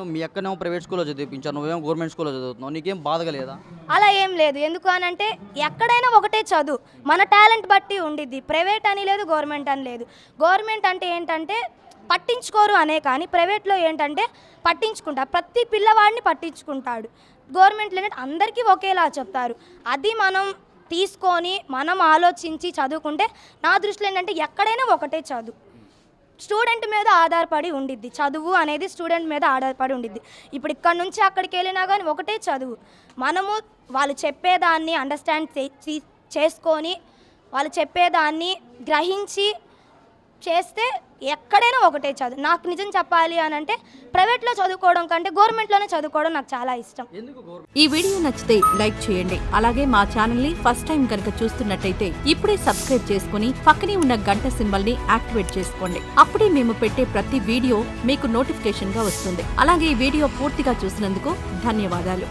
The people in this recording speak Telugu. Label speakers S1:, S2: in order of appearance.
S1: మీ అక్కనే ప్రైవేట్ స్కూల్లో చదివించాను నువ్వేం గవర్నమెంట్ స్కూల్లో చదువుతున్నావు నీకేం బాధగా లేదా?
S2: అలా ఏం లేదు. ఎందుకు అని అంటే ఎక్కడైనా ఒకటే చదువు. మన టాలెంట్ బట్టి ఉండిద్ది. ప్రైవేట్ అని లేదు గవర్నమెంట్ అని లేదు. గవర్నమెంట్ అంటే ఏంటంటే పట్టించుకోరు అనే కానీ ప్రైవేట్లో ఏంటంటే పట్టించుకుంటారు ప్రతి పిల్లవాడిని పట్టించుకుంటాడు. గవర్నమెంట్లో ఏంటంటే అందరికీ ఒకేలా చెప్తారు. అది మనం తీసుకొని మనం ఆలోచించి చదువుకుంటే నా దృష్టిలో ఏంటంటే ఎక్కడైనా ఒకటే చదువు. స్టూడెంట్ మీద ఆధారపడి ఉండిద్ది. చదువు అనేది స్టూడెంట్ మీద ఆధారపడి ఉండిద్ది. ఇప్పుడు ఇక్కడ నుంచి అక్కడికి వెళ్ళినా కానీ ఒకటే చదువు. మనము వాళ్ళు చెప్పేదాన్ని అండర్స్టాండ్ చేసుకొని వాళ్ళు చెప్పేదాన్ని గ్రహించి చేస్తే ఎక్కడైనా ఒకటే చదువు. నాకు నిజం చెప్పాలి అని అంటే ప్రైవేట్లో చదువుకోవడం కంటే గవర్నమెంట్లోనే చదువుకోవడం నాకు చాలా ఇష్టం.
S3: ఈ వీడియో నచ్చితే లైక్ చేయండి. అలాగే మా ఛానల్ని ఫస్ట్ టైం కనుక చూస్తున్నట్టయితే ఇప్పుడే సబ్స్క్రైబ్ చేసుకుని పక్కనే ఉన్న గంట సింబల్ని యాక్టివేట్ చేసుకోండి. అప్పుడే మేము పెట్టే ప్రతి వీడియో మీకు నోటిఫికేషన్గా వస్తుంది. అలాగే ఈ వీడియో పూర్తిగా చూసినందుకు ధన్యవాదాలు.